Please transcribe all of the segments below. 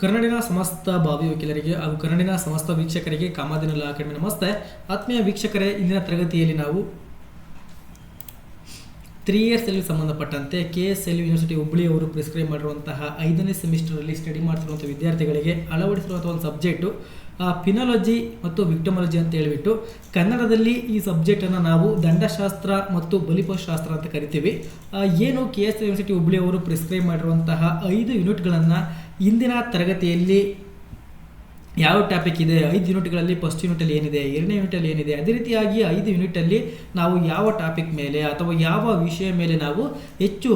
ಕನ್ನಡಿನ ಸಮಸ್ತ ಭಾವಿ ವಕೀಲರಿಗೆ ಹಾಗೂ ಕನ್ನಡಿನ ಸಮಸ್ತ ವೀಕ್ಷಕರಿಗೆ ಕಾಮಾದಿನ ಅಕಾಡೆಮಿ ನಮಸ್ತೆ. ಆತ್ಮೀಯ ವೀಕ್ಷಕರೇ, ಇಂದಿನ ತರಗತಿಯಲ್ಲಿ ನಾವು ತ್ರೀ ಇಯರ್ಸ್ ಅಲ್ಲಿ ಸಂಬಂಧಪಟ್ಟಂತೆ K S L university Hubballi ಅವರು ಪ್ರಿಸ್ಕ್ರೈಬ್ ಮಾಡಿರುವಂತಹ ಐದನೇ ಸೆಮಿಸ್ಟರಲ್ಲಿ ಸ್ಟಡಿ ಮಾಡ್ತಿರುವಂಥ ವಿದ್ಯಾರ್ಥಿಗಳಿಗೆ ಅಳವಡಿಸಿರುವಂಥ ಒಂದು ಸಬ್ಜೆಕ್ಟು ಪಿನಾಲಜಿ ಮತ್ತು ವಿಕ್ಟಮಾಲಜಿ ಅಂತ ಹೇಳಿಬಿಟ್ಟು ಕನ್ನಡದಲ್ಲಿ ಈ ಸಬ್ಜೆಕ್ಟನ್ನು ನಾವು ದಂಡಶಾಸ್ತ್ರ ಮತ್ತು ಬಲಿಪಶಾಸ್ತ್ರ ಅಂತ ಕರಿತೀವಿ. ಏನು ಕೆ ಎಸ್ ಯೂನಿವರ್ಸಿಟಿ ಹುಬ್ಬಳ್ಳಿ ಅವರು ಪ್ರಿಸ್ಕ್ರೈಬ್ ಮಾಡಿರುವಂತಹ ಐದು ಯೂನಿಟ್ಗಳನ್ನು ಇಂದಿನ ತರಗತಿಯಲ್ಲಿ ಯಾವ ಟಾಪಿಕ್ ಇದೆ? ಐದು ಯೂನಿಟ್ಗಳಲ್ಲಿ ಫಸ್ಟ್ ಯೂನಿಟಲ್ಲಿ ಏನಿದೆ? ಎರಡನೇ ಯೂನಿಟಲ್ಲಿ ಏನಿದೆ? ಅದೇ ರೀತಿಯಾಗಿ ಐದು ಯೂನಿಟಲ್ಲಿ ನಾವು ಯಾವ ಟಾಪಿಕ್ ಮೇಲೆ ಅಥವಾ ಯಾವ ವಿಷಯ ಮೇಲೆ ನಾವು ಹೆಚ್ಚು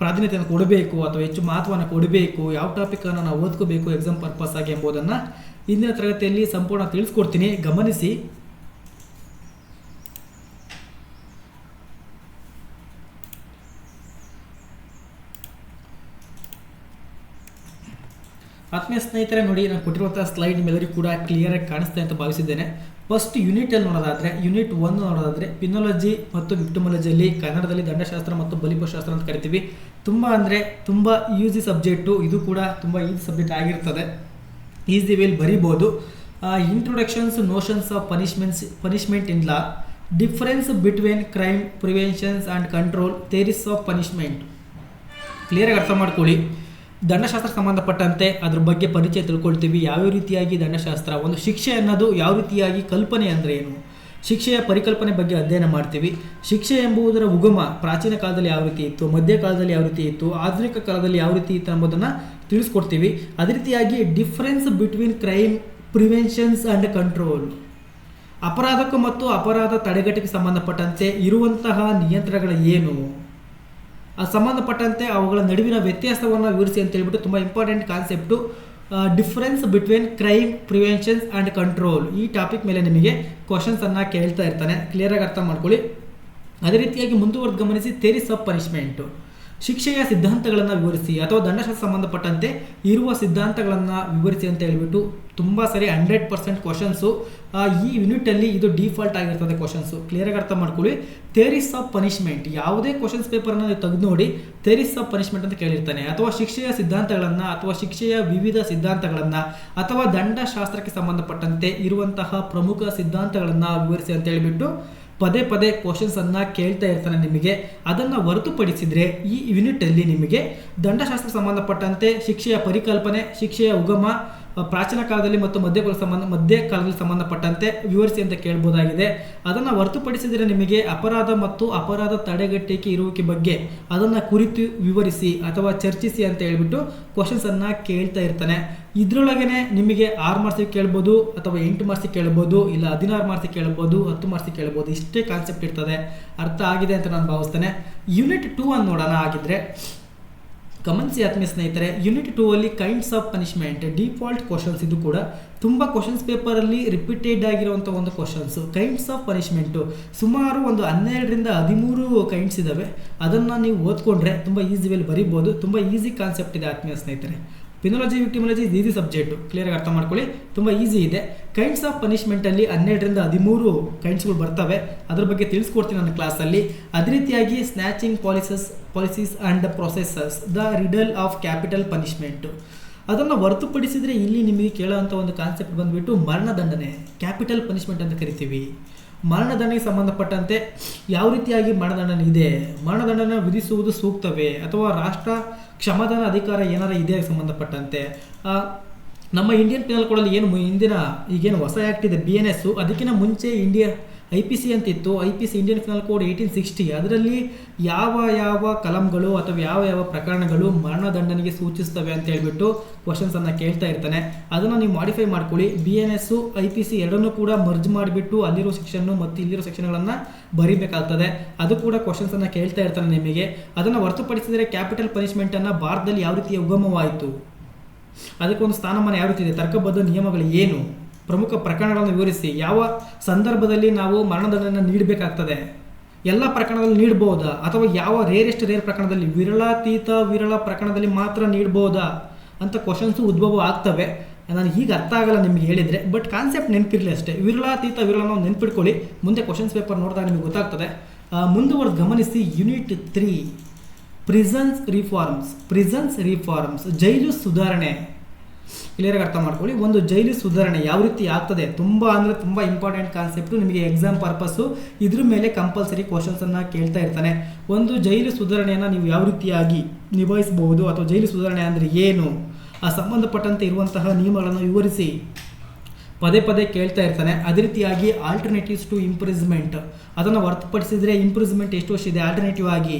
ಪ್ರಾಧಾನ್ಯತೆಯನ್ನು ಕೊಡಬೇಕು ಅಥವಾ ಹೆಚ್ಚು ಮಹತ್ವವನ್ನು ಕೊಡಬೇಕು, ಯಾವ ಟಾಪಿಕನ್ನು ನಾವು ಓದ್ಕೋಬೇಕು ಎಕ್ಸಾಮ್ ಪರ್ಪಸ್ ಆಗಿ ಎಂಬುದನ್ನು ಇಂದಿನ ತರಗತಿಯಲ್ಲಿ ಸಂಪೂರ್ಣ ತಿಳಿಸ್ಕೊಡ್ತೀನಿ. ಗಮನಿಸಿ. ಆತ್ಮೀಯ ಸ್ನೇಹಿತರೆ, ನೋಡಿ, ನಾನು ಕೊಟ್ಟಿರುವಂಥ ಸ್ಲೈಡ್ ನಿಮ್ಮೆಲ್ಲರಿಗೂ ಕೂಡ ಕ್ಲಿಯರಾಗಿ ಕಾಣಿಸ್ತೆ ಅಂತ ಭಾವಿಸಿದ್ದೇನೆ. ಫಸ್ಟ್ ಯೂನಿಟಲ್ಲಿ ನೋಡೋದಾದರೆ ಯೂನಿಟ್ ಒಂದು ನೋಡೋದಾದರೆ ಪಿನೋಲಜಿ ಮತ್ತು ವಿಕ್ಟಮಲಜಿಯಲ್ಲಿ ಕನ್ನಡದಲ್ಲಿ ದಂಡಶಾಸ್ತ್ರ ಮತ್ತು ಬಲಿಪಶಾಸ್ತ್ರ ಅಂತ ಕರಿತೀವಿ. ತುಂಬ ಅಂದರೆ ತುಂಬ ಈಸಿ ಸಬ್ಜೆಕ್ಟು ಇದು ಕೂಡ ತುಂಬ ಈಸಿ ಸಬ್ಜೆಕ್ಟ್ ಆಗಿರ್ತದೆ. Easy veil ಬರೀಬಹುದು introductions notions of punishments punishment in law difference between crime preventions and control theories of punishment ಕ್ಲಿಯರಾಗಿ ಅರ್ಥ ಮಾಡ್ಕೊಳ್ಳಿ. ದಂಡಶಾಸ್ತ್ರ ಸಂಬಂಧಪಟ್ಟಂತೆ ಅದ್ರ ಬಗ್ಗೆ ಪರಿಚಯ ತಿಳ್ಕೊಳ್ತೀವಿ. ಯಾವ ರೀತಿಯಾಗಿ ದಂಡಶಾಸ್ತ್ರ? ಒಂದು ಶಿಕ್ಷೆ ಅನ್ನೋದು ಯಾವ ರೀತಿಯಾಗಿ ಕಲ್ಪನೆ ಅಂದರೆ ಏನು? ಶಿಕ್ಷೆಯ ಪರಿಕಲ್ಪನೆ ಬಗ್ಗೆ ಅಧ್ಯಯನ ಮಾಡ್ತೀವಿ. ಶಿಕ್ಷೆ ಎಂಬುದರ ಉಗಮ ಪ್ರಾಚೀನ ಕಾಲದಲ್ಲಿ ಯಾವ ರೀತಿ ಇತ್ತು? ಮಧ್ಯ ಕಾಲದಲ್ಲಿ ಯಾವ ರೀತಿ ಇತ್ತು? ಆಧುನಿಕ ಕಾಲದಲ್ಲಿ ಯಾವ ರೀತಿ ಇತ್ತು ಎಂಬುದನ್ನು ತಿಳಿಸ್ಕೊಡ್ತೀವಿ. ಅದೇ ರೀತಿಯಾಗಿ difference between crime preventions and control ಅಪರಾಧಕ್ಕೂ ಮತ್ತು ಅಪರಾಧ ತಡೆಗಟ್ಟಿಗೆ ಸಂಬಂಧಪಟ್ಟಂತೆ ಇರುವಂತಹ ನಿಯಂತ್ರಣಗಳು ಏನು? ಸಂಬಂಧಪಟ್ಟಂತೆ ಅವುಗಳ ನಡುವಿನ ವ್ಯತ್ಯಾಸವನ್ನು ವಿವರಿಸಿ ಅಂತ ಹೇಳ್ಬಿಟ್ಟು ತುಂಬ important concept difference between crime preventions and control ಈ ಟಾಪಿಕ್ ಮೇಲೆ ನಿಮಗೆ ಕ್ವಶನ್ಸನ್ನು ಕೇಳ್ತಾ ಇರ್ತಾನೆ. ಕ್ಲಿಯರಾಗಿ ಅರ್ಥ ಮಾಡ್ಕೊಳ್ಳಿ. ಅದೇ ರೀತಿಯಾಗಿ ಮುಂದುವರೆದು ಗಮನಿಸಿ ಥೇರಿಸ್ ಆಫ್ ಪನಿಷ್ಮೆಂಟು ಶಿಕ್ಷೆಯ ಸಿದ್ಧಾಂತಗಳನ್ನು ವಿವರಿಸಿ ಅಥವಾ ದಂಡಶಾಸ್ತ್ರ ಸಂಬಂಧಪಟ್ಟಂತೆ ಇರುವ ಸಿದ್ಧಾಂತಗಳನ್ನು ವಿವರಿಸಿ ಅಂತ ಹೇಳಿಬಿಟ್ಟು ತುಂಬ ಸರಿ ಹಂಡ್ರೆಡ್ ಪರ್ಸೆಂಟ್ ಕ್ವಶನ್ಸು ಈ ಯೂನಿಟಲ್ಲಿ ಇದು ಡಿಫಾಲ್ಟ್ ಆಗಿರ್ತದೆ ಕ್ವಶನ್ಸು ಕ್ಲಿಯರಾಗಿ ಅರ್ಥ ಮಾಡ್ಕೊಳ್ಳಿ. ಥೇರಿಸ್ ಆಫ್ ಪನಿಷ್ಮೆಂಟ್ ಯಾವುದೇ ಕ್ವಶನ್ಸ್ ಪೇಪರನ್ನು ತೆಗೆದು ನೋಡಿ ಥೇರಿಸ್ ಆಫ್ ಪನಿಷ್ಮೆಂಟ್ ಅಂತ ಕೇಳಿರ್ತಾನೆ. ಅಥವಾ ಶಿಕ್ಷೆಯ ಸಿದ್ಧಾಂತಗಳನ್ನು ಅಥವಾ ಶಿಕ್ಷೆಯ ವಿವಿಧ ಸಿದ್ಧಾಂತಗಳನ್ನು ಅಥವಾ ದಂಡಶಾಸ್ತ್ರಕ್ಕೆ ಸಂಬಂಧಪಟ್ಟಂತೆ ಇರುವಂತಹ ಪ್ರಮುಖ ಸಿದ್ಧಾಂತಗಳನ್ನು ವಿವರಿಸಿ ಅಂತ ಹೇಳಿಬಿಟ್ಟು ಪದೇ ಪದೇ ಕ್ವಶನ್ಸನ್ನು ಕೇಳ್ತಾ ಇರ್ತಾನೆ ನಿಮಗೆ. ಅದನ್ನು ಹೊರತುಪಡಿಸಿದರೆ ಈ ಯೂನಿಟಲ್ಲಿ ನಿಮಗೆ ದಂಡಶಾಸ್ತ್ರ ಸಂಬಂಧಪಟ್ಟಂತೆ ಶಿಕ್ಷೆಯ ಪರಿಕಲ್ಪನೆ, ಶಿಕ್ಷೆಯ ಉಗಮ ಪ್ರಾಚೀನ ಕಾಲದಲ್ಲಿ ಮತ್ತು ಮಧ್ಯಕಾಲ ಸಂಬಂಧ ಮಧ್ಯ ಕಾಲದಲ್ಲಿ ಸಂಬಂಧಪಟ್ಟಂತೆ ವಿವರಿಸಿ ಅಂತ ಕೇಳ್ಬೋದಾಗಿದೆ. ಅದನ್ನು ಹೊರತುಪಡಿಸಿದರೆ ನಿಮಗೆ ಅಪರಾಧ ಮತ್ತು ಅಪರಾಧ ತಡೆಗಟ್ಟಿಕೆ ಇರುವಿಕೆ ಬಗ್ಗೆ ಅದನ್ನು ಕುರಿತು ವಿವರಿಸಿ ಅಥವಾ ಚರ್ಚಿಸಿ ಅಂತ ಹೇಳ್ಬಿಟ್ಟು ಕ್ವಶನ್ಸನ್ನು ಕೇಳ್ತಾ ಇರ್ತಾನೆ. ಇದರೊಳಗೇನೆ ನಿಮಗೆ ಆರು ಮಾರ್ಸಿ ಕೇಳ್ಬೋದು ಅಥವಾ ಎಂಟು ಮಾರ್ಸಿ ಕೇಳ್ಬೋದು, ಇಲ್ಲ ಹದಿನಾರು ಮಾರ್ಸಿ ಕೇಳ್ಬೋದು, ಹತ್ತು ಮಾರ್ಸಿ ಕೇಳ್ಬೋದು, ಇಷ್ಟೇ ಕಾನ್ಸೆಪ್ಟ್ ಇರ್ತದೆ. ಅರ್ಥ ಆಗಿದೆ ಅಂತ ನಾನು ಭಾವಿಸ್ತೇನೆ. ಯೂನಿಟ್ ಟೂ ಅನ್ನು ನೋಡೋಣ ಆಗಿದ್ರೆ ಗಮನಿಸಿ ಆತ್ಮೀಯ ಸ್ನೇಹಿತರೆ ಯೂನಿಟ್ ಟೂ ಅಲ್ಲಿ kinds of punishment default questions ಇದು ಕೂಡ ತುಂಬ ಕ್ವಶನ್ಸ್ ಪೇಪರಲ್ಲಿ ರಿಪೀಟೆಡ್ ಆಗಿರುವಂಥ ಒಂದು ಕ್ವಶನ್ಸು ಕೈಂಡ್ಸ್ ಆಫ್ ಪನಿಷ್ಮೆಂಟು ಸುಮಾರು ಒಂದು ಹನ್ನೆರಡರಿಂದ ಹದಿಮೂರು ಕೈಂಡ್ಸ್ ಇದ್ದಾವೆ ಅದನ್ನು ನೀವು ಓದ್ಕೊಂಡ್ರೆ ತುಂಬ ವೇಲ್ ಬರಿಬೋದು. ತುಂಬ ಈಸಿ ಕಾನ್ಸೆಪ್ಟ್ ಇದೆ ಆತ್ಮೀಯ ಸ್ನೇಹಿತರೆ. ಪಿನಾಲಜಿ ವಿಕ್ಟಿಮಾಲಜಿ ಈಸಿ ಸಬ್ಜೆಕ್ಟು ಕ್ಲಿಯರಾಗಿ ಅರ್ಥ ಮಾಡ್ಕೊಳ್ಳಿ. ತುಂಬ ಈಸಿ ಇದೆ. ಕೈಂಡ್ಸ್ ಆಫ್ ಪನಿಷ್ಮೆಂಟಲ್ಲಿ ಹನ್ನೆರಡರಿಂದ ಹದಿಮೂರು ಕೈಂಡ್ಸ್ಗಳು ಬರ್ತವೆ. ಅದ್ರ ಬಗ್ಗೆ ತಿಳಿಸ್ಕೊಡ್ತೀನಿ ನನ್ನ ಕ್ಲಾಸಲ್ಲಿ ಅದೇ ರೀತಿಯಾಗಿ snatching policies policies and processes the riddle of capital punishment ಅದನ್ನು ಹೊರತುಪಡಿಸಿದರೆ ಇಲ್ಲಿ ನಿಮಗೆ ಕೇಳೋವಂಥ ಒಂದು ಕಾನ್ಸೆಪ್ಟ್ ಬಂದುಬಿಟ್ಟು ಮರಣದಂಡನೆ. ಕ್ಯಾಪಿಟಲ್ ಪನಿಷ್ಮೆಂಟ್ ಅಂತ ಕರಿತೀವಿ. ಮರಣದಂಡನೆಗೆ ಸಂಬಂಧಪಟ್ಟಂತೆ ಯಾವ ರೀತಿಯಾಗಿ ಮರಣದಂಡನೆ ಇದೆ? ಮರಣದಂಡನೆ ವಿಧಿಸುವುದು ಸೂಕ್ತವೇ? ಅಥವಾ ರಾಷ್ಟ್ರ ಕ್ಷಮಾದಾನ ಅಧಿಕಾರ ಏನಾರ ಇದೆ ಸಂಬಂಧಪಟ್ಟಂತೆ? ನಮ್ಮ ಇಂಡಿಯನ್ ಪಿನಲ್ ಕೋಡಲ್ಲಿ ಏನು ಹಿಂದಿನ ಈಗೇನು ಹೊಸ ಆ್ಯಕ್ಟ್ ಇದೆ ಬಿ ಎನ್ ಎಸ್ಸು ಅದಕ್ಕಿಂತ ಮುಂಚೆ ಇಂಡಿಯಾ ಐ ಪಿ ಸಿ ಅಂತಿತ್ತು, I P C Indian penal code eighteen sixty ಅದರಲ್ಲಿ ಯಾವ ಯಾವ ಕಲಂಗಳು ಅಥವಾ ಯಾವ ಯಾವ ಪ್ರಕರಣಗಳು ಮರಣದಂಡನೆಗೆ ಸೂಚಿಸ್ತವೆ ಅಂತ ಹೇಳ್ಬಿಟ್ಟು ಕ್ವಶನ್ಸನ್ನು ಕೇಳ್ತಾ ಇರ್ತಾನೆ. ಅದನ್ನು ನೀವು ಮಾಡಿಫೈ ಮಾಡ್ಕೊಳ್ಳಿ. B N S I P C ಎರಡನ್ನೂ ಕೂಡ ಮರ್ಜ್ ಮಾಡಿಬಿಟ್ಟು ಅಲ್ಲಿರೋ ಸೆಕ್ಷನ್ನು ಮತ್ತು ಇಲ್ಲಿರೋ ಸೆಕ್ಷನ್ಗಳನ್ನು ಬರೀಬೇಕಾಗ್ತದೆ. ಅದು ಕೂಡ ಕ್ವಶನ್ಸನ್ನು ಕೇಳ್ತಾ ಇರ್ತಾನೆ ನಿಮಗೆ. ಅದನ್ನು ಹೊರತುಪಡಿಸಿದರೆ ಕ್ಯಾಪಿಟಲ್ ಪನಿಷ್ಮೆಂಟನ್ನು ಭಾರತದಲ್ಲಿ ಯಾವ ರೀತಿಯ ಉಗಮವಾಯಿತು? ಅದಕ್ಕೊಂದು ಸ್ಥಾನಮಾನ ಯಾವ ರೀತಿ ಇದೆ? ತರ್ಕಬದ್ಧ ನಿಯಮಗಳು ಏನು? ಪ್ರಮುಖ ಪ್ರಕರಣಗಳನ್ನು ವಿವರಿಸಿ. ಯಾವ ಸಂದರ್ಭದಲ್ಲಿ ನಾವು ಮರಣದಂಡನೆ ನೀಡಬೇಕಾಗ್ತದೆ? ಎಲ್ಲ ಪ್ರಕರಣದಲ್ಲಿ ನೀಡ್ಬೋದಾ ಅಥವಾ ಯಾವ ರೇರೆಸ್ಟ್ ರೇರ್ ಪ್ರಕರಣದಲ್ಲಿ? ವಿರಳಾತೀತ ವಿರಳ ಪ್ರಕರಣದಲ್ಲಿ ಮಾತ್ರ ನೀಡ್ಬೋದಾ ಅಂತ ಕ್ವಶನ್ಸು ಉದ್ಭವ ಆಗ್ತವೆ. ನಾನು ಹೀಗೆ ಅರ್ಥ ಆಗಲ್ಲ ನಿಮ್ಗೆ ಹೇಳಿದರೆ. ಬಟ್ ಕಾನ್ಸೆಪ್ಟ್ ನೆನಪಿರಲಿ ಅಷ್ಟೇ. ವಿರಳಾತೀತ ವಿರಳ ನಾವು ನೆನ್ಪಿಟ್ಕೊಳ್ಳಿ. ಮುಂದೆ ಕ್ವಶನ್ಸ್ ಪೇಪರ್ ನೋಡಿದಾಗ ನಿಮಗೆ ಗೊತ್ತಾಗ್ತದೆ. ಮುಂದುವರೆದು ಗಮನಿಸಿ unit three prisons reforms prisons reforms jail ಸುಧಾರಣೆ. ಕ್ಲಿಯರಾಗಿ ಅರ್ಥ ಮಾಡ್ಕೊಳ್ಳಿ. ಒಂದು ಜೈಲು ಸುಧಾರಣೆ ಯಾವ ರೀತಿ ಆಗ್ತದೆ? ತುಂಬ ಅಂದರೆ ತುಂಬ ಇಂಪಾರ್ಟೆಂಟ್ ಕಾನ್ಸೆಪ್ಟು ನಿಮಗೆ ಎಕ್ಸಾಮ್ ಪರ್ಪಸ್ಸು ಇದ್ರ ಮೇಲೆ ಕಂಪಲ್ಸರಿ ಕ್ವಶನ್ಸನ್ನು ಕೇಳ್ತಾ ಇರ್ತಾನೆ. ಒಂದು ಜೈಲು ಸುಧಾರಣೆಯನ್ನು ನೀವು ಯಾವ ರೀತಿಯಾಗಿ ನಿಭಾಯಿಸಬಹುದು ಅಥವಾ ಜೈಲು ಸುಧಾರಣೆ ಅಂದರೆ ಏನು? ಆ ಸಂಬಂಧಪಟ್ಟಂತೆ ಇರುವಂತಹ ನಿಯಮಗಳನ್ನು ವಿವರಿಸಿ. ಪದೇ ಪದೇ ಕೇಳ್ತಾ ಇರ್ತಾನೆ. ಅದೇ ರೀತಿಯಾಗಿ ಆಲ್ಟರ್ನೇಟಿವ್ಸ್ ಟು ಇಂಪ್ರೂಸ್ಮೆಂಟ್ ಅದನ್ನು ಹೊರತುಪಡಿಸಿದರೆ ಇಂಪ್ರೂವ್ಮೆಂಟ್ ಎಷ್ಟು ವರ್ಷ ಇದೆ? ಆಲ್ಟರ್ನೇಟಿವ್ ಆಗಿ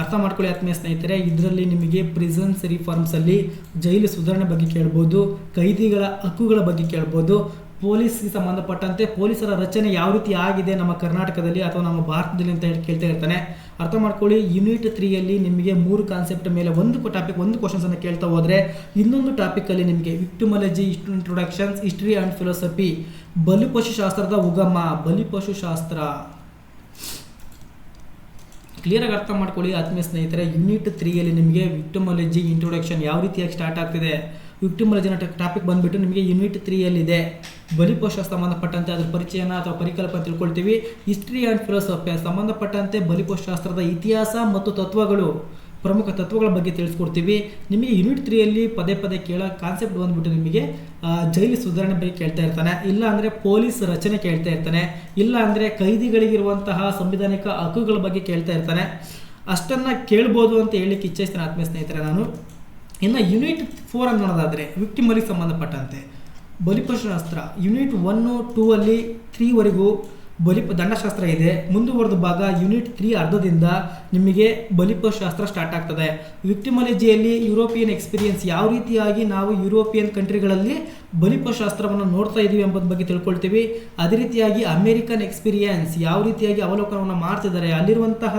ಅರ್ಥ ಮಾಡ್ಕೊಳ್ಳಿ ಆತ್ಮೀಯ ಸ್ನೇಹಿತರೆ, ಇದರಲ್ಲಿ ನಿಮಗೆ ಪ್ರಿಸನ್ಸ್ ರಿಫಾರ್ಮ್ಸಲ್ಲಿ ಜೈಲು ಸುಧಾರಣೆ ಬಗ್ಗೆ ಕೇಳ್ಬೋದು, ಕೈದಿಗಳ ಹಕ್ಕುಗಳ ಬಗ್ಗೆ ಕೇಳ್ಬೋದು, ಪೊಲೀಸ್ಗೆ ಸಂಬಂಧಪಟ್ಟಂತೆ ಪೊಲೀಸರ ರಚನೆ ಯಾವ ರೀತಿ ಆಗಿದೆ ನಮ್ಮ ಕರ್ನಾಟಕದಲ್ಲಿ ಅಥವಾ ನಮ್ಮ ಭಾರತದಲ್ಲಿ ಅಂತ ಹೇಳಿ ಕೇಳ್ತಾ ಇರ್ತಾನೆ. ಅರ್ಥ ಮಾಡ್ಕೊಳ್ಳಿ ಯೂನಿಟ್ ತ್ರೀಯಲ್ಲಿ ನಿಮಗೆ ಮೂರು ಕಾನ್ಸೆಪ್ಟ್ ಮೇಲೆ ಒಂದು ಟಾಪಿಕ್ ಒಂದು ಕ್ವಶನ್ಸನ್ನು ಕೇಳ್ತಾ ಹೋದರೆ, ಇನ್ನೊಂದು ಟಾಪಿಕಲ್ಲಿ ನಿಮಗೆ victimology introductions history and philosophy ಬಲಿಪಶುಶಾಸ್ತ್ರದ ಉಗಮ, ಬಲಿಪಶುಶಾಸ್ತ್ರ. ಕ್ಲಿಯರಾಗಿ ಅರ್ಥ ಮಾಡ್ಕೊಳ್ಳಿ ಆತ್ಮೀಯ ಸ್ನೇಹಿತರೆ. ಯೂನಿಟ್ ತ್ರೀಯಲ್ಲಿ ನಿಮಗೆ ವಿಕ್ಟಮಾಲಜಿ ಇಂಟ್ರೊಡಕ್ಷನ್ ಯಾವ ರೀತಿಯಾಗಿ ಸ್ಟಾರ್ಟ್ ಆಗ್ತಿದೆ? ವಿಕ್ಟಿಮಾಲಜಿನ ಟಾಪಿಕ್ ಬಂದುಬಿಟ್ಟು ನಿಮಗೆ ಯೂನಿಟ್ ತ್ರೀಯಲ್ಲಿದೆ ಬಲಿಪೋಷ ಸಂಬಂಧಪಟ್ಟಂತೆ ಅದರ ಪರಿಚಯನ ಅಥವಾ ಪರಿಕಲ್ಪನೆ ತಿಳ್ಕೊಳ್ತೀವಿ. ಹಿಸ್ಟ್ರಿ ಆ್ಯಂಡ್ ಫಿಲಾಸಫಿ ಸಂಬಂಧಪಟ್ಟಂತೆ ಬಲಿಪೋಷಾಸ್ತ್ರದ ಇತಿಹಾಸ ಮತ್ತು ತತ್ವಗಳು. ಪ್ರಮುಖ ತತ್ವಗಳ ಬಗ್ಗೆ ತಿಳಿಸ್ಕೊಡ್ತೀವಿ. ನಿಮಗೆ ಯೂನಿಟ್ ತ್ರೀಯಲ್ಲಿ ಪದೇ ಪದೇ ಕೇಳೋ ಕಾನ್ಸೆಪ್ಟ್ ಬಂದ್ಬಿಟ್ಟು ನಿಮಗೆ ಜೈಲು ಸುಧಾರಣೆ ಬಗ್ಗೆ ಕೇಳ್ತಾ ಇರ್ತಾನೆ. ಇಲ್ಲ ಅಂದರೆ ಪೊಲೀಸ್ ರಚನೆ ಕೇಳ್ತಾ ಇರ್ತಾನೆ. ಇಲ್ಲ ಅಂದರೆ ಕೈದಿಗಳಿಗಿರುವಂತಹ ಸಂವಿಧಾನಿಕ ಹಕ್ಕುಗಳ ಬಗ್ಗೆ ಕೇಳ್ತಾ ಇರ್ತಾನೆ. ಅಷ್ಟನ್ನು ಕೇಳ್ಬೋದು ಅಂತ ಹೇಳಲಿಕ್ಕೆ ಇಚ್ಛಿಸ್ತೇನೆ ಆತ್ಮೀಯ ಸ್ನೇಹಿತರೆ ನಾನು. ಇನ್ನು ಯೂನಿಟ್ ಫೋರ್ ಅಂತ ನೋಡೋದಾದರೆ ವಿಕ್ಟಿಮರಿಗೆ ಸಂಬಂಧಪಟ್ಟಂತೆ. ಬಲಿಪಶಾಸ್ತ್ರ ಯೂನಿಟ್ ಒನ್ನು ಟೂ ಅಲ್ಲಿ ತ್ರೀವರೆಗೂ ಬಲಿಪ ದಂಡಶಾಸ್ತ್ರ ಇದೆ. ಮುಂದುವರೆದ ಭಾಗ ಯೂನಿಟ್ ತ್ರೀ ಅರ್ಧದಿಂದ ನಿಮಗೆ ಬಲಿಪಶಾಸ್ತ್ರ ಸ್ಟಾರ್ಟ್ ಆಗ್ತದೆ. ವಿಕ್ಟಿಮಾಲಜಿಯಲ್ಲಿ ಯುರೋಪಿಯನ್ ಎಕ್ಸ್ಪೀರಿಯನ್ಸ್ ಯಾವ ರೀತಿಯಾಗಿ ನಾವು ಯುರೋಪಿಯನ್ ಕಂಟ್ರಿಗಳಲ್ಲಿ ಬಲಿಪಶಾಸ್ತ್ರವನ್ನು ನೋಡ್ತಾ ಇದ್ದೀವಿ ಎಂಬುದ ಬಗ್ಗೆ ತಿಳ್ಕೊಳ್ತೀವಿ. ಅದೇ ರೀತಿಯಾಗಿ ಅಮೇರಿಕನ್ ಎಕ್ಸ್ಪೀರಿಯನ್ಸ್ ಯಾವ ರೀತಿಯಾಗಿ ಅವಲೋಕನವನ್ನು ಮಾಡ್ತಿದ್ದಾರೆ, ಅಲ್ಲಿರುವಂತಹ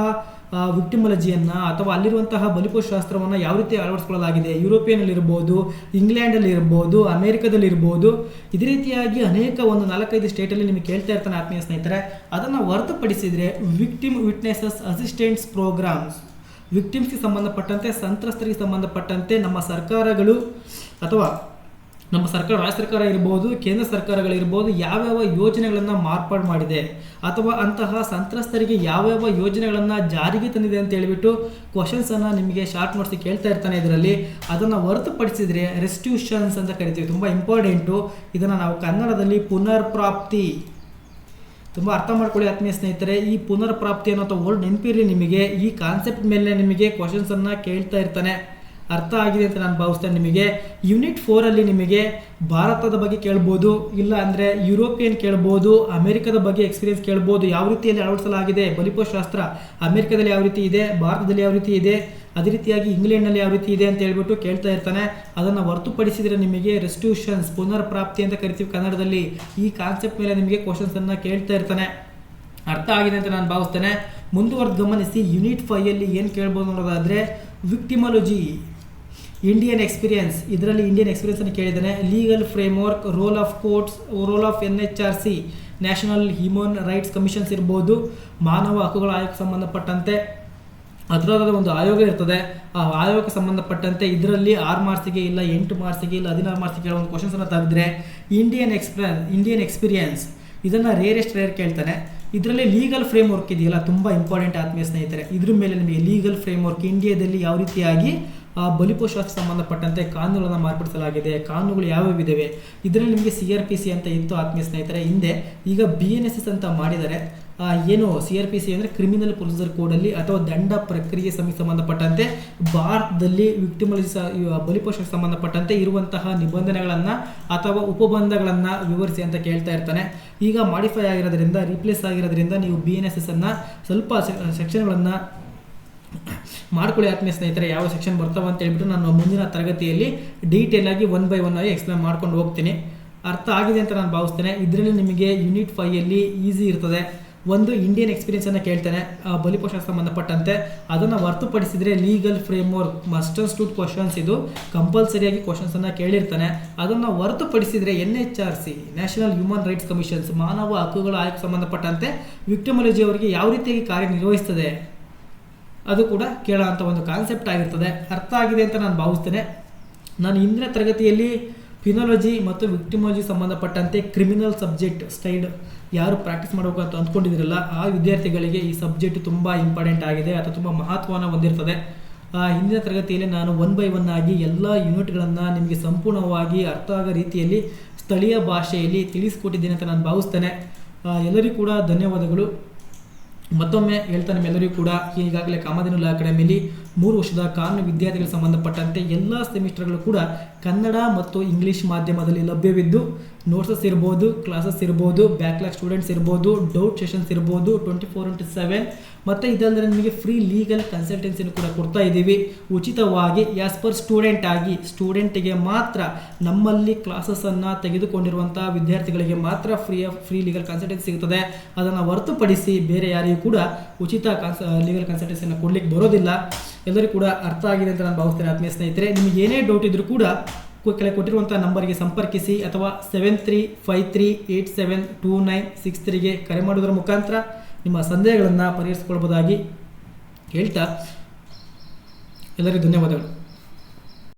ವಿಕ್ಟಿಮಾಲಜಿಯನ್ನು ಅಥವಾ ಅಲ್ಲಿರುವಂತಹ ಬಲಿಪಶಾಸ್ತ್ರವನ್ನು ಯಾವ ರೀತಿ ಅಳವಡಿಸ್ಕೊಳ್ಳಲಾಗಿದೆ? ಯುರೋಪಿಯನ್ನಲ್ಲಿರ್ಬೋದು ಇಂಗ್ಲೆಂಡಲ್ಲಿರ್ಬೋದು ಇಂಗ್ಲೆಂಡಲ್ಲಿ ಇರ್ಬೋದು ಅಮೇರಿಕದಲ್ಲಿ ಇರ್ಬೋದು ಇದೇ ರೀತಿಯಾಗಿ ಅನೇಕ ಒಂದು ನಾಲ್ಕೈದು ಸ್ಟೇಟಲ್ಲಿ ನಿಮಗೆ ಕೇಳ್ತಾ ಇರ್ತಾನೆ ಆತ್ಮೀಯ ಸ್ನೇಹಿತರೆ. ಅದನ್ನು ಹೊರತುಪಡಿಸಿದರೆ ವಿಕ್ಟಿಮ್ ವಿಟ್ನೆಸಸ್ ಅಸಿಸ್ಟೆಂಟ್ಸ್ ಪ್ರೋಗ್ರಾಮ್ಸ್. ವಿಕ್ಟಿಮ್ಸ್ಗೆ ಸಂಬಂಧಪಟ್ಟಂತೆ, ಸಂತ್ರಸ್ತರಿಗೆ ಸಂಬಂಧಪಟ್ಟಂತೆ ನಮ್ಮ ಸರ್ಕಾರಗಳು ಅಥವಾ ನಮ್ಮ ಸರ್ಕಾರ, ರಾಜ್ಯ ಸರ್ಕಾರ ಇರ್ಬೋದು, ಕೇಂದ್ರ ಸರ್ಕಾರಗಳಿರ್ಬೋದು ಯಾವ್ಯಾವ ಯೋಜನೆಗಳನ್ನು ಮಾರ್ಪಾಡು ಮಾಡಿದೆ? ಅಥವಾ ಅಂತಹ ಸಂತ್ರಸ್ತರಿಗೆ ಯಾವ್ಯಾವ ಯೋಜನೆಗಳನ್ನು ಜಾರಿಗೆ ತಂದಿದೆ ಅಂತ ಹೇಳಿಬಿಟ್ಟು ಕ್ವಶನ್ಸನ್ನು ನಿಮಗೆ ಶಾರ್ಟ್ ಮಾಡಿಸಿ ಕೇಳ್ತಾ ಇರ್ತಾನೆ ಇದರಲ್ಲಿ. ಅದನ್ನು ಹೊರತುಪಡಿಸಿದರೆ ರೆಸ್ಟ್ಯೂಷನ್ಸ್ ಅಂತ ಕರಿತೀವಿ. ತುಂಬ ಇಂಪಾರ್ಟೆಂಟು ಇದನ್ನು ನಾವು ಕನ್ನಡದಲ್ಲಿ ಪುನರ್ಪ್ರಾಪ್ತಿ. ತುಂಬ ಅರ್ಥ ಮಾಡ್ಕೊಳ್ಳಿ ಆತ್ಮೀಯ ಸ್ನೇಹಿತರೆ. ಈ ಪುನರ್ಪ್ರಾಪ್ತಿ ಅನ್ನೋ ವರ್ಡ್ ನೆನಪಿರಲಿ ನಿಮಗೆ. ಈ ಕಾನ್ಸೆಪ್ಟ್ ಮೇಲೆ ನಿಮಗೆ ಕ್ವಶನ್ಸನ್ನು ಕೇಳ್ತಾ ಇರ್ತಾನೆ. ಅರ್ಥ ಆಗಿದೆ ಅಂತ ನಾನು ಭಾವಿಸ್ತೇನೆ ನಿಮಗೆ ಯೂನಿಟ್ ಫೋರಲ್ಲಿ ನಿಮಗೆ ಭಾರತದ ಬಗ್ಗೆ ಕೇಳ್ಬೋದು, ಇಲ್ಲ ಅಂದರೆ ಯುರೋಪಿಯನ್ ಕೇಳ್ಬೋದು, ಅಮೆರಿಕದ ಬಗ್ಗೆ ಎಕ್ಸ್ಪೀರಿಯನ್ಸ್ ಕೇಳ್ಬೋದು, ಯಾವ ರೀತಿಯಲ್ಲಿ ಅಳವಡಿಸಲಾಗಿದೆ ಬಲಿಪಶಾಸ್ತ್ರ ಅಮೆರಿಕದಲ್ಲಿ ಯಾವ ರೀತಿ ಇದೆ, ಭಾರತದಲ್ಲಿ ಯಾವ ರೀತಿ ಇದೆ, ಅದೇ ರೀತಿಯಾಗಿ ಇಂಗ್ಲೆಂಡ್ನಲ್ಲಿ ಯಾವ ರೀತಿ ಇದೆ ಅಂತ ಹೇಳ್ಬಿಟ್ಟು ಕೇಳ್ತಾ ಇರ್ತಾನೆ. ಅದನ್ನು ಹೊರತುಪಡಿಸಿದರೆ ನಿಮಗೆ ರೆಸ್ಟ್ಯೂಷನ್ಸ್ ಪುನರ್ಪ್ರಾಪ್ತಿ ಅಂತ ಕರಿತೀವಿ ಕನ್ನಡದಲ್ಲಿ. ಈ ಕಾನ್ಸೆಪ್ಟ್ ಮೇಲೆ ನಿಮಗೆ ಕ್ವಶನ್ಸನ್ನು ಕೇಳ್ತಾ ಇರ್ತಾನೆ. ಅರ್ಥ ಆಗಿದೆ ಅಂತ ನಾನು ಭಾವಿಸ್ತೇನೆ. ಮುಂದುವರೆದು ಗಮನಿಸಿ ಯೂನಿಟ್ ಫೈಯಲ್ಲಿ ಏನು ಕೇಳ್ಬೋದು ನೋಡೋದಾದರೆ ವಿಕ್ಟಿಮಾಲಜಿ ಇಂಡಿಯನ್ ಎಕ್ಸ್ಪೀರಿಯನ್ಸ್ ಇದರಲ್ಲಿ ಇಂಡಿಯನ್ ಎಕ್ಸ್ಪೀರಿಯನ್ಸನ್ನು ಕೇಳಿದ್ದಾನೆ. Legal framework role of courts role of N H R C national human rights commissions ಇರ್ಬೋದು, ಮಾನವ ಹಕ್ಕುಗಳ ಆಯೋಗಕ್ಕೆ ಸಂಬಂಧಪಟ್ಟಂತೆ. ಅದರಾದ ಒಂದು ಆಯೋಗ ಇರ್ತದೆ. ಆ ಆಯೋಗಕ್ಕೆ ಸಂಬಂಧಪಟ್ಟಂತೆ ಇದರಲ್ಲಿ ಆರು ಮಾರ್ಕ್ಸಿಗೆ ಇಲ್ಲ, ಎಂಟು ಮಾರ್ಕ್ಸಿಗೆ ಇಲ್ಲ, ಹದಿನಾರು ಮಾರ್ಕ್ಸಿಗೆ ಒಂದು ಕ್ವಶನ್ಸನ್ನು ತೆಗೆದ್ರೆ ಇಂಡಿಯನ್ ಎಕ್ಸ್ಪ್ರೆನ್ ಇಂಡಿಯನ್ ಎಕ್ಸ್ಪೀರಿಯನ್ಸ್ ಇದನ್ನು ರೇರೆಸ್ಟ್ ರೇರ್ ಕೇಳ್ತಾನೆ. ಇದರಲ್ಲಿ ಲೀಗಲ್ ಫ್ರೇಮ್ ವರ್ಕ್ ಇದೆಯಲ್ಲ, ತುಂಬ ಇಂಪಾರ್ಟೆಂಟ್ ಆತ್ಮೀಯ ಸ್ನೇಹಿತರೆ. ಇದ್ರ ಮೇಲೆ ನಿಮಗೆ ಲೀಗಲ್ ಫ್ರೇಮ್ ವರ್ಕ್ ಇಂಡಿಯಾದಲ್ಲಿ ಯಾವ ರೀತಿಯಾಗಿ ಆ ಬಲಿಪೋಷಕ್ಕೆ ಸಂಬಂಧಪಟ್ಟಂತೆ ಕಾನೂನುಗಳನ್ನು ಮಾರ್ಪಡಿಸಲಾಗಿದೆ. ಕಾನೂನುಗಳು ಯಾವ್ಯಾವ ಇದಾವೆ? ಇದರಲ್ಲಿ ನಿಮಗೆ ಸಿ ಆರ್ ಪಿ ಸಿ ಅಂತ ಇತ್ತು ಆತ್ಮೀಯ ಸ್ನೇಹಿತರೆ. ಹಿಂದೆ ಈಗ ಬಿ ಎನ್ ಎಸ್ ಎಸ್ ಅಂತ ಮಾಡಿದ್ದಾರೆ ಆ, ಏನು ಸಿ ಆರ್ ಪಿ ಸಿ ಅಂದರೆ ಕ್ರಿಮಿನಲ್ ಪ್ರೊಸೀಜರ್ ಕೋಡಲ್ಲಿ ಅಥವಾ ದಂಡ ಪ್ರಕ್ರಿಯೆ ಸಮಿತಿ ಸಂಬಂಧಪಟ್ಟಂತೆ ಭಾರತದಲ್ಲಿ ವಿಕ್ಟಿಮಲಿಸ ಬಲಿಪೋಷಕ್ಕೆ ಸಂಬಂಧಪಟ್ಟಂತೆ ಇರುವಂತಹ ನಿಬಂಧನೆಗಳನ್ನು ಅಥವಾ ಉಪಬಂಧಗಳನ್ನು ವಿವರಿಸಿ ಅಂತ ಕೇಳ್ತಾ ಇರ್ತಾನೆ. ಈಗ ಮಾಡಿಫೈ ಆಗಿರೋದ್ರಿಂದ ರೀಪ್ಲೇಸ್ ಆಗಿರೋದ್ರಿಂದ ನೀವು ಬಿ ಎನ್ ಎಸ್ ಎಸ್ ಅನ್ನು ಸ್ವಲ್ಪ ಸೆಕ್ಷನ್ಗಳನ್ನು ಮಾಡ್ಕೊಳ್ಳಿ ಆತ್ಮೀಯ ಸ್ನೇಹಿತರೆ, ಯಾವ ಸೆಕ್ಷನ್ ಬರ್ತಾವ ಅಂತ ಹೇಳ್ಬಿಟ್ಟು ನಾನು ಮುಂದಿನ ತರಗತಿಯಲ್ಲಿ ಡೀಟೇಲ್ ಆಗಿ ಒನ್ ಬೈ ಒನ್ ಆಗಿ ಎಕ್ಸ್ಪ್ಲೇನ್ ಮಾಡ್ಕೊಂಡು ಹೋಗ್ತೀನಿ. ಅರ್ಥ ಆಗಿದೆ ಅಂತ ನಾನು ಭಾವಿಸ್ತೇನೆ. ಇದರಲ್ಲಿ ನಿಮಗೆ ಯೂನಿಟ್ ಫೈಯಲ್ಲಿ ಈಸಿ ಇರ್ತದೆ. ಒಂದು ಇಂಡಿಯನ್ ಎಕ್ಸ್ಪೀರಿಯನ್ಸನ್ನು ಕೇಳ್ತಾನೆ. ಆ ಬಲಿಪೋಷಕ್ಕೆ ಸಂಬಂಧಪಟ್ಟಂತೆ. ಅದನ್ನು ಹೊರತುಪಡಿಸಿದರೆ legal framework must study questions ಇದು ಕಂಪಲ್ಸರಿಯಾಗಿ ಕ್ವಶನ್ಸನ್ನು ಕೇಳಿರ್ತಾನೆ. ಅದನ್ನು ಹೊರತುಪಡಿಸಿದರೆ N H R C national human rights commissions ಮಾನವ ಹಕ್ಕುಗಳ ಆಯ್ಕೆ ಸಂಬಂಧಪಟ್ಟಂತೆ ವಿಕ್ಟಮಾಲಜಿ ಅವರಿಗೆ ಯಾವ ರೀತಿಯಾಗಿ ಕಾರ್ಯನಿರ್ವಹಿಸ್ತದೆ? ಅದು ಕೂಡ ಕೇಳೋ ಅಂಥ ಒಂದು ಕಾನ್ಸೆಪ್ಟ್ ಆಗಿರ್ತದೆ. ಅರ್ಥ ಆಗಿದೆ ಅಂತ ನಾನು ಭಾವಿಸ್ತೇನೆ. ನಾನು ಇಂದಿನ ತರಗತಿಯಲ್ಲಿ ಫಿನಾಲಜಿ ಮತ್ತು ವಿಕ್ಟಿಮಾಲಜಿ ಸಂಬಂಧಪಟ್ಟಂತೆ ಕ್ರಿಮಿನಲ್ ಸಬ್ಜೆಕ್ಟ್ ಸ್ಟೈಡ್ ಯಾರು ಪ್ರಾಕ್ಟೀಸ್ ಮಾಡಬೇಕು ಅಂತ ಅಂದ್ಕೊಂಡಿದ್ದೀರಲ್ಲ, ಆ ವಿದ್ಯಾರ್ಥಿಗಳಿಗೆ ಈ ಸಬ್ಜೆಕ್ಟ್ ತುಂಬ ಇಂಪಾರ್ಟೆಂಟ್ ಆಗಿದೆ ಅಥವಾ ತುಂಬ ಮಹತ್ವವನ್ನು ಹೊಂದಿರ್ತದೆ. ಹಿಂದಿನ ತರಗತಿಯಲ್ಲಿ ನಾನು ಒನ್ ಬೈ ಒನ್ ಆಗಿ ಎಲ್ಲ ಯೂನಿಟ್ಗಳನ್ನು ನಿಮಗೆ ಸಂಪೂರ್ಣವಾಗಿ ಅರ್ಥ ಆಗೋ ರೀತಿಯಲ್ಲಿ ಸ್ಥಳೀಯ ಭಾಷೆಯಲ್ಲಿ ತಿಳಿಸ್ಕೊಟ್ಟಿದ್ದೇನೆ ಅಂತ ನಾನು ಭಾವಿಸ್ತೇನೆ. ಎಲ್ಲರಿಗೂ ಕೂಡ ಧನ್ಯವಾದಗಳು. ಮತ್ತೊಮ್ಮೆ ಹೇಳ್ತಾ ನಿಮ್ಮೆಲ್ಲರಿಗೂ ಕೂಡ ಈಗಾಗಲೇ ಲಾ ಅಕಾಡೆಮಿಲಿ ಮೂರು ವರ್ಷದ ಕಾನೂನು ವಿದ್ಯಾರ್ಥಿಗಳಿಗೆ ಸಂಬಂಧಪಟ್ಟಂತೆ ಎಲ್ಲ ಸೆಮಿಸ್ಟರ್ಗಳು ಕೂಡ ಕನ್ನಡ ಮತ್ತು ಇಂಗ್ಲೀಷ್ ಮಾಧ್ಯಮದಲ್ಲಿ ಲಭ್ಯವಿದ್ದು ನೋಟ್ಸಸ್ ಇರ್ಬೋದು ಕ್ಲಾಸಸ್ ಇರ್ಬೋದು ಬ್ಯಾಕ್ಲಾಗ್ ಸ್ಟೂಡೆಂಟ್ಸ್ ಇರ್ಬೋದು ಡೌಟ್ ಸೆಷನ್ಸ್ ಇರ್ಬೋದು ಟ್ವೆಂಟಿ ಫೋರ್ ಇಂಟು ಸೆವೆನ್ ಮತ್ತು ಇದಲ್ಲದೆ ನಿಮಗೆ ಫ್ರೀ ಲೀಗಲ್ ಕನ್ಸಲ್ಟೆನ್ಸಿನ ಕೂಡ ಕೊಡ್ತಾ ಇದ್ದೀವಿ. ಉಚಿತವಾಗಿ ಆ್ಯಸ್ ಪರ್ ಸ್ಟೂಡೆಂಟ್ ಆಗಿ ಸ್ಟೂಡೆಂಟಿಗೆ ಮಾತ್ರ ನಮ್ಮಲ್ಲಿ ಕ್ಲಾಸಸನ್ನು ತೆಗೆದುಕೊಂಡಿರುವಂಥ ವಿದ್ಯಾರ್ಥಿಗಳಿಗೆ ಮಾತ್ರ ಫ್ರೀ ಫ್ರೀ ಲೀಗಲ್ ಕನ್ಸಲ್ಟೆನ್ಸಿ ಸಿಗುತ್ತದೆ. ಅದನ್ನು ಹೊರತುಪಡಿಸಿ ಬೇರೆ ಯಾರಿಗೂ ಕೂಡ ಉಚಿತ ಕನ್ಸ ಲೀಗಲ್ ಕನ್ಸಲ್ಟೆನ್ಸಿಯನ್ನು ಕೊಡ್ಲಿಕ್ಕೆ ಬರೋದಿಲ್ಲ. ಎಲ್ಲರಿಗೂ ಕೂಡ ಅರ್ಥ ಆಗಿದೆ ಅಂತ ನಾನು ಭಾವಿಸ್ತೇನೆ. ಆತ್ಮೀಯ ಸ್ನೇಹಿತರೆ, ನಿಮಗೆ ಏನೇ ಡೌಟ್ ಇದ್ದರೂ ಕೂಡ ಕೆಳಗೆ ಕೊಟ್ಟಿರುವಂಥ ನಂಬರ್ಗೆ ಸಂಪರ್ಕಿಸಿ ಅಥವಾ seven three five three eight seven two nine six ತ್ರೀಗೆ ಕರೆ ಮಾಡುವುದರ ಮುಖಾಂತರ ನಿಮ್ಮ ಸಂದೇಹಗಳನ್ನು ಪರಿಹರಿಸಿಕೊಳ್ಬೋದಾಗಿ ಹೇಳ್ತಾ ಎಲ್ಲರಿಗೂ ಧನ್ಯವಾದಗಳು.